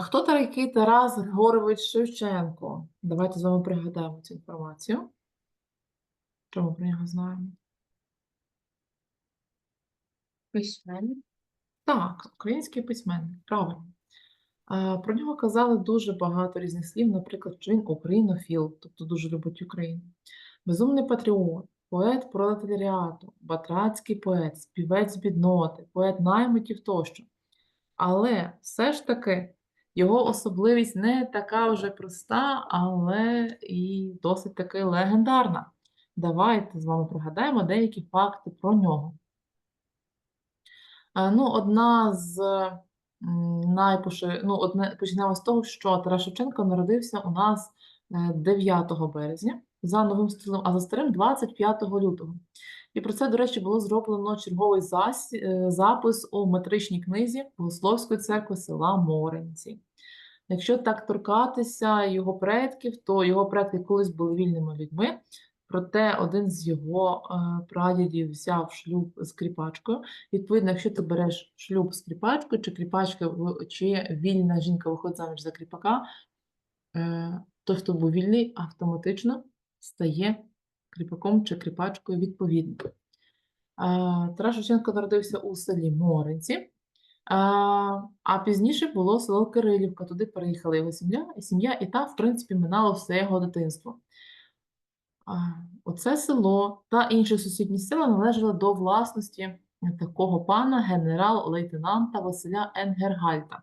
Хто такий Тарас Григорович Шевченко? Давайте з вами пригадаємо цю інформацію. Що ми про нього знаємо? Письменник. Так, український письменник, правильно. Про нього казали дуже багато різних слів, наприклад, що він українофіл, тобто дуже любить Україну. Безумний патріот, поет пролетаріату, батрацький поет, співець бідноти, поет наймитів тощо. Але все ж таки його особливість не така вже проста, але і досить таки легендарна. Давайте з вами пригадаємо деякі факти про нього. Ну, одна з м, ну, одне... почнемо з того, що Тарас Шевченко народився у нас е, 9 березня за новим стилем, а за старим 25 лютого. І про це, до речі, було зроблено черговий е, запис у метричній книзі Богословської церкви села Моренці. Якщо так торкатися його предків, то його предки колись були вільними людьми, проте один з його е, прадідів взяв шлюб з кріпачкою. Відповідно, якщо ти береш шлюб з кріпачкою, чи кріпачка, чи вільна жінка виходить заміж за кріпака, е, той, хто був вільний, автоматично стає кріпаком чи кріпачкою відповідно. Тарас Шевченко народився у селі Моринці, а, пізніше було село Кирилівка. Туди переїхала його сім'я, сім'я, і там, в принципі, минало все його дитинство. Оце село та інші сусідні села належали до власності такого пана генерал-лейтенанта Василя Енгергальта,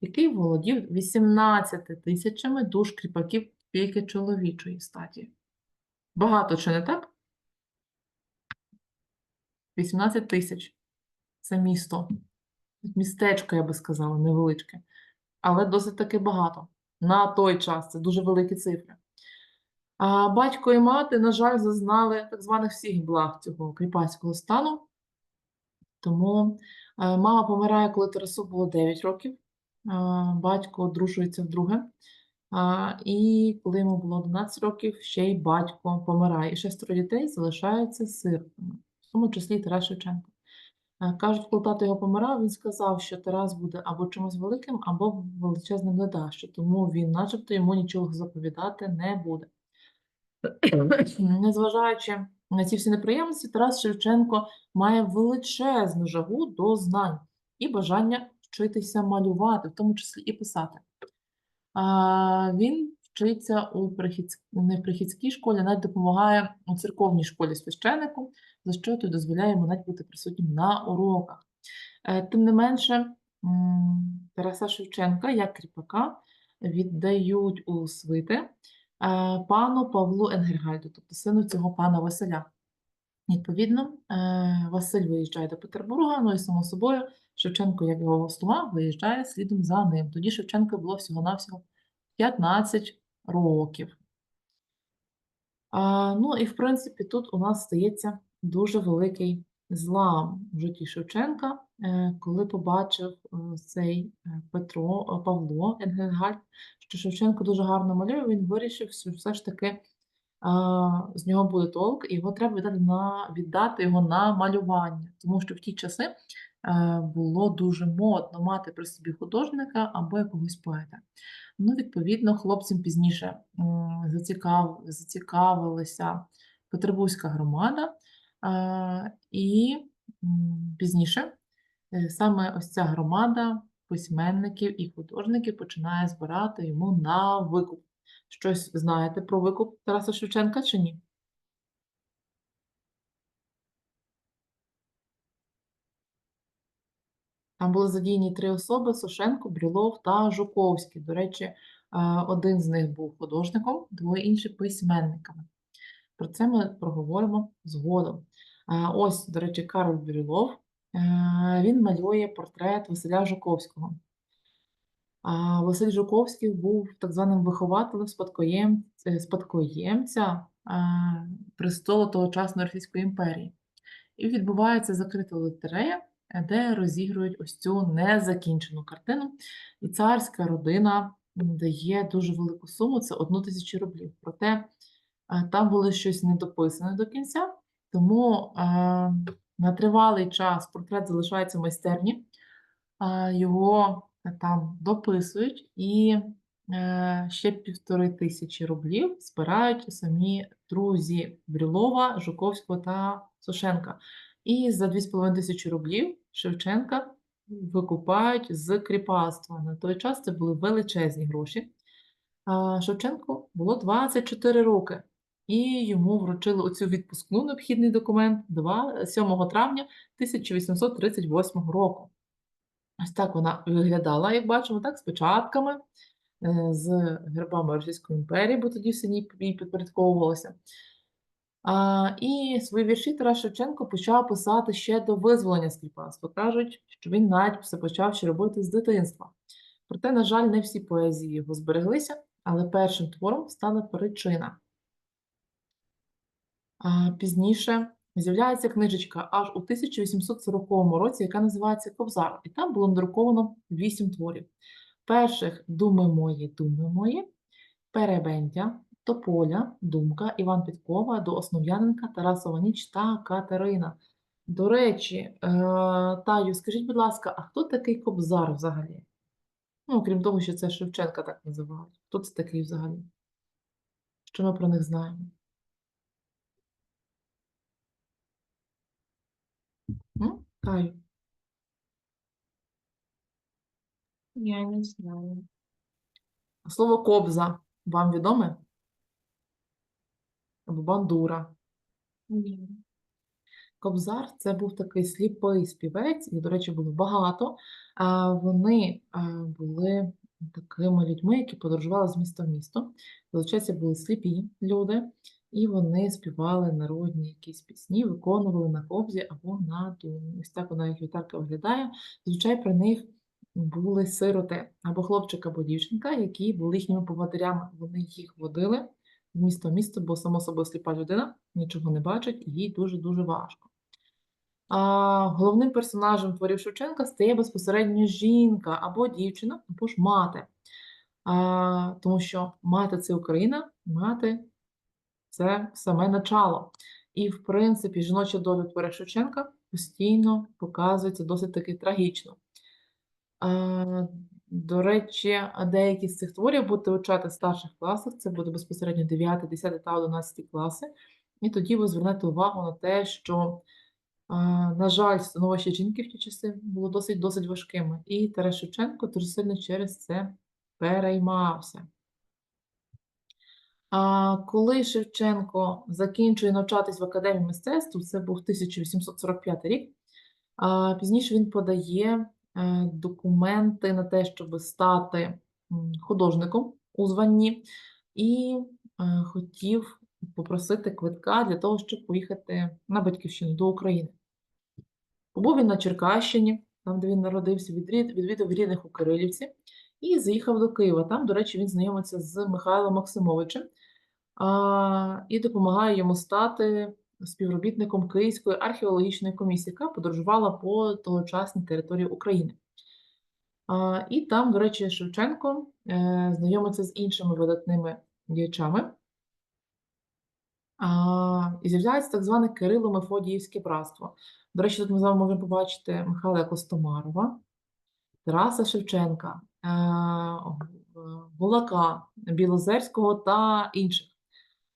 який володів 18 тисячами душ кріпаків тільки чоловічої статі. Багато чи не так? 18 тисяч. Це місто. Містечко, я би сказала, невеличке. Але досить таки багато. На той час це дуже великі цифри. А батько і мати, на жаль, зазнали так званих всіх благ цього кріпацького стану. Тому е, мама помирає, коли Тарасу було 9 років, батько одружується вдруге. І коли йому було 11 років, ще й батько помирає. І шестеро дітей залишаються сиротами, в тому числі Тарас Шевченко. Е, Кажуть, коли тато його помирав, він сказав, що Тарас буде або чимось великим, або величезним ледащо, тому він, начебто, йому нічого заповідати не буде. Незважаючи на ці всі неприємності, Тарас Шевченко має величезну жагу до знань і бажання вчитися малювати, в тому числі і писати. Він вчиться у прихідсь... не прихідській школі, навіть допомагає у церковній школі священнику, за що той дозволяє йому навіть бути присутнім на уроках. Е, Тим не менше, Тараса Шевченка, як кріпака, віддають у свити е, пану Павлу Енгергальду, тобто сину цього пана Василя. Відповідно, е, Василь виїжджає до Петербурга, ну і само собою Шевченко, як його слуга, виїжджає слідом за ним. Тоді Шевченко було всього-навсього 15 років. А, ну і в принципі тут у нас стається дуже великий злам в житті Шевченка, е, коли побачив е, цей Петро Павло Енгельгальд, що Шевченко дуже гарно малює, він вирішив, що все ж таки з нього буде толк, і його треба віддати, на, віддати його на малювання, тому що в ті часи е, було дуже модно мати при собі художника або якогось поета. Ну, відповідно, хлопцям пізніше зацікав, зацікавилася Петербурзька громада, і пізніше е, саме ось ця громада письменників і художників починає збирати йому на викуп. Щось знаєте про викуп Тараса Шевченка чи ні? Там були задіяні три особи: Сошенко, Брюлов та Жуковський. До речі, е, один з них був художником, двоє інші письменниками. Про це ми проговоримо згодом. Е, Ось, до речі, Карл Брюлов. Е, Він малює портрет Василя Жуковського. Василь Жуковський був так званим вихователем е, спадкоємця е, престолу тогочасної Російської імперії. І відбувається закрита лотерея, де розігрують ось цю незакінчену картину. І царська родина дає дуже велику суму, це одну тисячу рублів. Проте е, там було щось недописане до кінця, тому на тривалий час портрет залишається в майстерні. Його там дописують і е, ще півтори тисячі рублів збирають самі друзі Брюлова, Жуковського та Сушенка. І за 2,5 тисячі рублів Шевченка викупають з кріпацтва. На той час це були величезні гроші. Шевченку було 24 роки, і йому вручили оцю відпускну необхідний документ 2, 7 травня 1838 року. Ось так вона виглядала, як бачимо, так, з печатками, е, з гербами Російської імперії, бо тоді все їй підпорядковувалося. А, і свої вірші Тарас Шевченко почав писати ще до визволення з кріпацтва. Кажуть, що він навіть все почав ще робити з дитинства. Проте, на жаль, не всі поезії його збереглися, але першим твором стала причина. А, Пізніше з'являється книжечка аж у 1840 році, яка називається Кобзар, і там було надруковано вісім творів. Перших думи мої, думи мої, Перебендя, Тополя, Думка, Іван Підкова, до Основ'яненка, Тарасова ніч та Катерина. До речі, е, Таю, скажіть, будь ласка, а хто такий Кобзар взагалі? Ну, крім того, що це Шевченка так називають. Хто це такий взагалі? Що ми про них знаємо? М? Таю. Я не знаю. Слово кобза вам відоме? Або бандура. Ні. Кобзар це був такий сліпий співець, їх, до речі, було багато. Вони були такими людьми, які подорожували з міста в місто. Зазвичай це були сліпі люди, і вони співали народні якісь пісні, виконували на кобзі або на думі. Ось так вона їх гітарка виглядає. Зазвичай при них були сироти або хлопчик, або дівчинка, які були їхніми поводирями. Вони їх водили в місто, бо само собою сліпа людина нічого не бачить, і їй дуже-дуже важко. А, головним персонажем творів Шевченка стає безпосередньо жінка або дівчина, або ж мати. А, тому що мати це Україна, мати це саме начало. І, в принципі, жіноча доля творів Шевченка постійно показується досить таки трагічно. До речі, деякі з цих творів будете вивчати в старших класах, це буде безпосередньо 9, 10 та 11 класи. І тоді ви звернете увагу на те, що, на жаль, становище жінки в ті часи було досить досить важкими. І Тарас Шевченко дуже сильно через це переймався. Коли Шевченко закінчує навчатись в Академії мистецтв, це був 1845 рік, пізніше він подає е, документи на те, щоб стати художником у званні, і е, хотів попросити квитка для того, щоб поїхати на батьківщину до України. Побув він на Черкащині, там, де він народився, відвідав рідних у Кирилівці і заїхав до Києва. Там, до речі, він знайомиться з Михайлом Максимовичем а, і допомагає йому стати співробітником Київської археологічної комісії, яка подорожувала по тогочасній території України. А, і там, до речі, Шевченко е, знайомиться з іншими видатними діячами. А, і з'являється так зване Кирило-Мефодіївське братство. До речі, тут ми з вами можемо побачити Михайла Костомарова, Тараса Шевченка, е, Гулака, Білозерського та інших.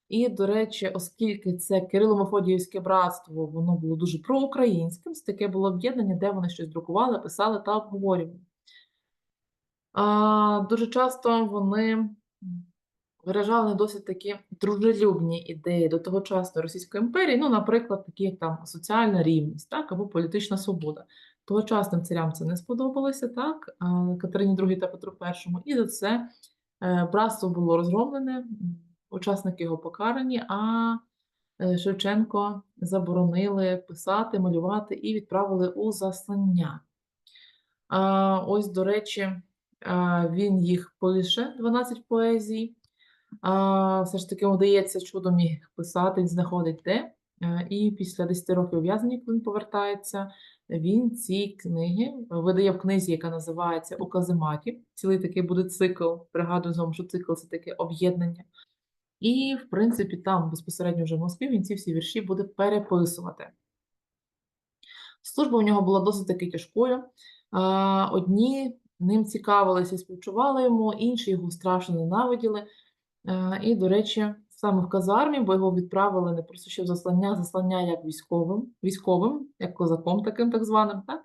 І, до речі, оскільки це Кирило-Мефодіївське братство, воно було дуже проукраїнським, це таке було об'єднання, де вони щось друкували, писали та обговорювали. А, дуже часто вони виражали досить такі дружелюбні ідеї до тогочасної Російської імперії, ну, наприклад, такі як там соціальна рівність, так, або політична свобода. Тогочасним царям це не сподобалося, так, Катерині II та Петру І, і за це е, братство було розгромлене, учасники його покарані, а е, Шевченко заборонили писати, малювати і відправили у заслання. Ось, до речі, він їх пише, 12 поезій. Все ж таки вдається чудом їх писати, знаходить де. Е, І після 10 років ув'язнення, коли він повертається, він ці книги видає в книзі, яка називається У казематі. Цілий такий буде цикл. Пригадую знову, що цикл це таке об'єднання. І, в принципі, там безпосередньо вже в Москві він ці всі вірші буде переписувати. Служба у нього була досить таки тяжкою. Одні ним цікавилися, співчували йому, інші його страшно ненавиділи. Е, І, до речі, саме в казармі, бо його відправили не просто ще в заслання, заслання як військовим, військовим, як козаком таким так званим, так?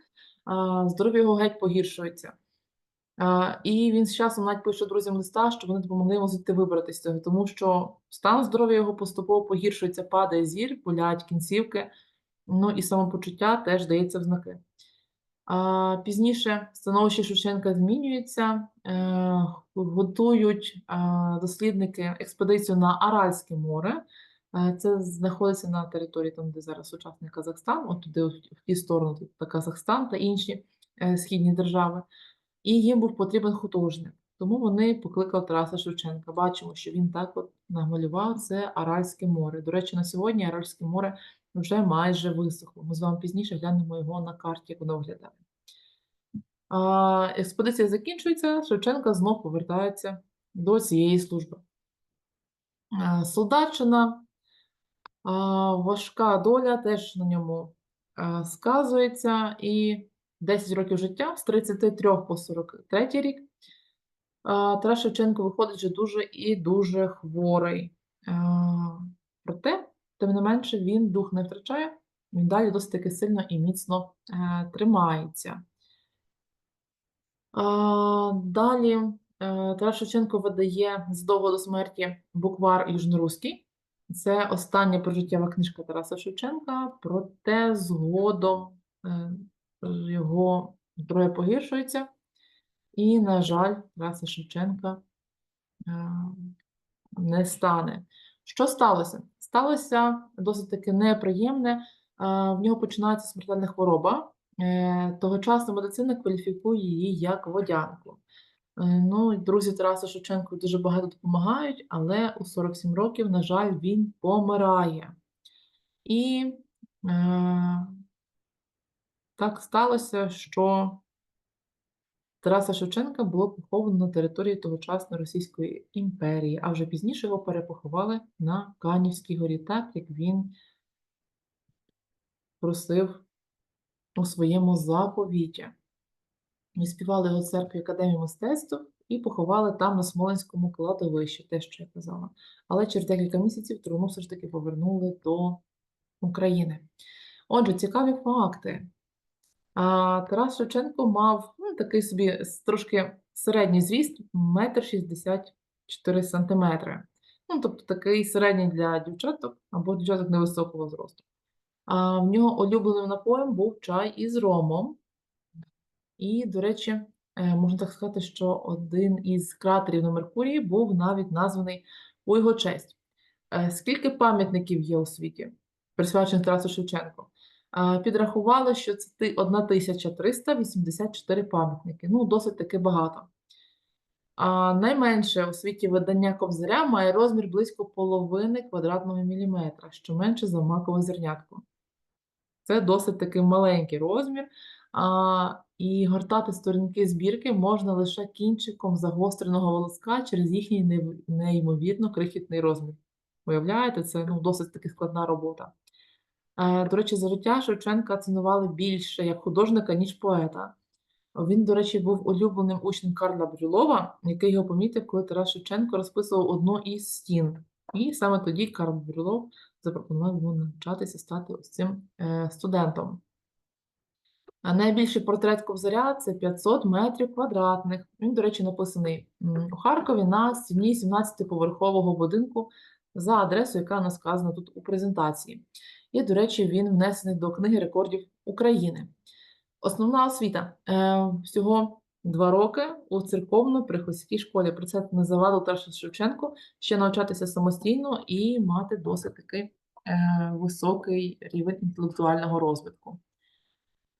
Здоров'я його геть погіршується. А, І він з часом навіть пише друзям листа, що вони допомогли йому звідти вибратися тому що стан здоров'я його поступово погіршується, падає зір, болять кінцівки, ну і самопочуття теж дається в знаки. А, Пізніше становище Шевченка змінюється, е, готують дослідники експедицію на Аральське море. Е, Це знаходиться на території, там, де зараз сучасний Казахстан, от туди, в ті сторони, тут Казахстан та інші е, східні держави. І їм був потрібен художник. Тому вони покликали Тараса Шевченка. Бачимо, що він так от намалював це Аральське море. До речі, на сьогодні Аральське море вже майже висохло. Ми з вами пізніше глянемо його на карті, як воно виглядає. Експедиція закінчується, Шевченка знов повертається до цієї служби. Солдатчина, важка доля теж на ньому сказується, і 10 років життя з 33 по 43 рік. Тарас Шевченко виходить вже дуже і дуже хворий. Проте, тим не менше, він дух не втрачає, він далі досить таки сильно і міцно е, тримається. Далі е, Тарас Шевченко видає задовго до смерті буквар Южноруський. Це остання прожиттєва книжка Тараса Шевченка, проте згодом е, його здоров'я погіршується. І, на жаль, Тараса Шевченка е, не стане. Що сталося? Сталося досить таки неприємне. Е, В нього починається смертельна хвороба. Е, Тогочасна медицина кваліфікує її як водянку. Е, Ну, друзі Тараса Шевченко дуже багато допомагають, але у 47 років, на жаль, він помирає. І е, так сталося, що Тараса Шевченка було поховано на території тогочасної Російської імперії, а вже пізніше його перепоховали на Канівській горі, так як він просив у своєму заповіті. І співали його церкві Академії мистецтв і поховали там на Смоленському кладовищі, те, що я казала. Але через декілька місяців труну все ж таки повернули до України. Отже, цікаві факти. Тарас Шевченко мав ну, такий собі трошки середній зріст, метр шістдесят чотири сантиметри. Ну, тобто такий середній для дівчаток або дівчаток невисокого зросту. А, в нього улюбленим напоєм був чай із ромом. І, до речі, е, можна так сказати, що один із кратерів на Меркурії був навіть названий у його честь. Е, Скільки пам'ятників є у світі, присвячених Тарасу Шевченку? Підрахували, що це 1384 пам'ятники. Ну, досить таки багато. А найменше у світі видання Кобзаря має розмір близько половини квадратного міліметра, що менше за макове зернятко. Це досить таки маленький розмір. А, і гортати сторінки збірки можна лише кінчиком загостреного волоска через їхній неймовірно крихітний розмір. Уявляєте, це ну, досить таки складна робота. Е, До речі, за життя Шевченка цінували більше як художника, ніж поета. Він, до речі, був улюбленим учнем Карла Брюлова, який його помітив, коли Тарас Шевченко розписував одну із стін. І саме тоді Карл Брюлов запропонував йому навчатися стати ось цим е, студентом. А найбільший портрет Кобзаря це 500 метрів квадратних. Він, до речі, написаний у Харкові на стіні 17-поверхового будинку за адресою, яка нас сказана тут у презентації. І, до речі, він внесений до книги рекордів України. Основна освіта е, всього два роки у церковно-приходській школі. Про це не завадило Тарасу Шевченку ще навчатися самостійно і мати досить таки е, високий рівень інтелектуального розвитку.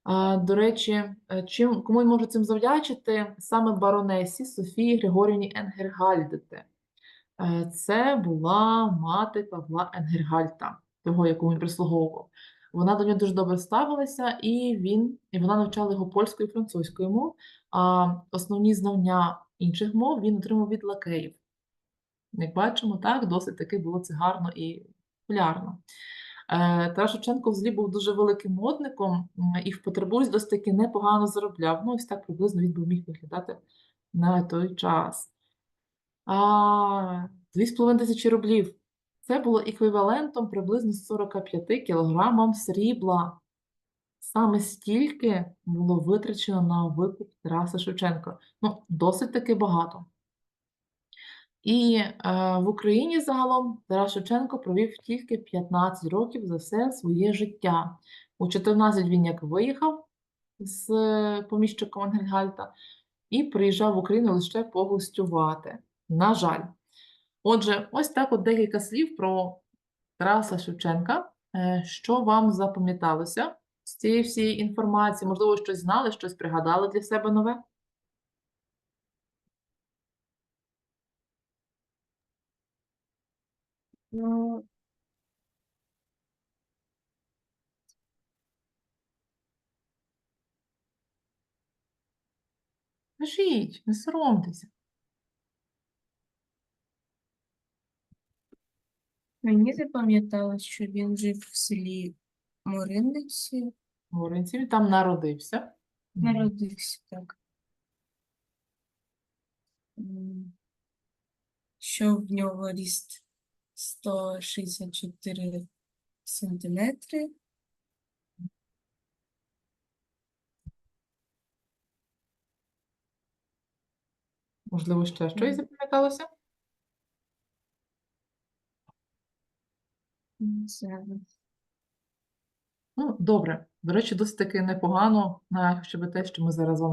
А, До речі, е, чим кому може цим завдячити саме баронесі Софії Григорівні Енгергальдите. Е, Це була мати Павла Енгергальта, того, яку він прислуговував. Вона до нього дуже добре ставилася, і він, і вона навчала його польською і французькою мов, а основні знання інших мов він отримав від лакеїв. Як бачимо, так, досить таки було це гарно і популярно. Е, Тарас Шевченко взагалі був дуже великим модником і в Петербурзі досить таки непогано заробляв. Ну, ось так приблизно він би міг виглядати на той час. А, 2,5 тисячі рублів. Це було еквівалентом приблизно 45 кілограмам срібла. Саме стільки було витрачено на викуп Тараса Шевченка. Ну, досить таки багато. І е, в Україні загалом Тарас Шевченко провів тільки 15 років за все своє життя. У 14 він як виїхав з е, поміщиком Ангельгальта і приїжджав в Україну лише погостювати. На жаль. Отже, ось так от декілька слів про Тараса Шевченка. Е, Що вам запам'яталося з цієї всієї інформації? Можливо, щось знали, щось пригадали для себе нове? Ну, Кажіть, не соромтеся. Мені запам'яталось, що він жив в селі Моринниці, Горинці, він там народився. Мгм. народився так. М, Що в нього ріст 164 сантиметри. Можливо, ще щось запам'яталося? М, Зараз. Ну, добре. До речі, досить таки непогано, хоча б те, що ми зараз вам вже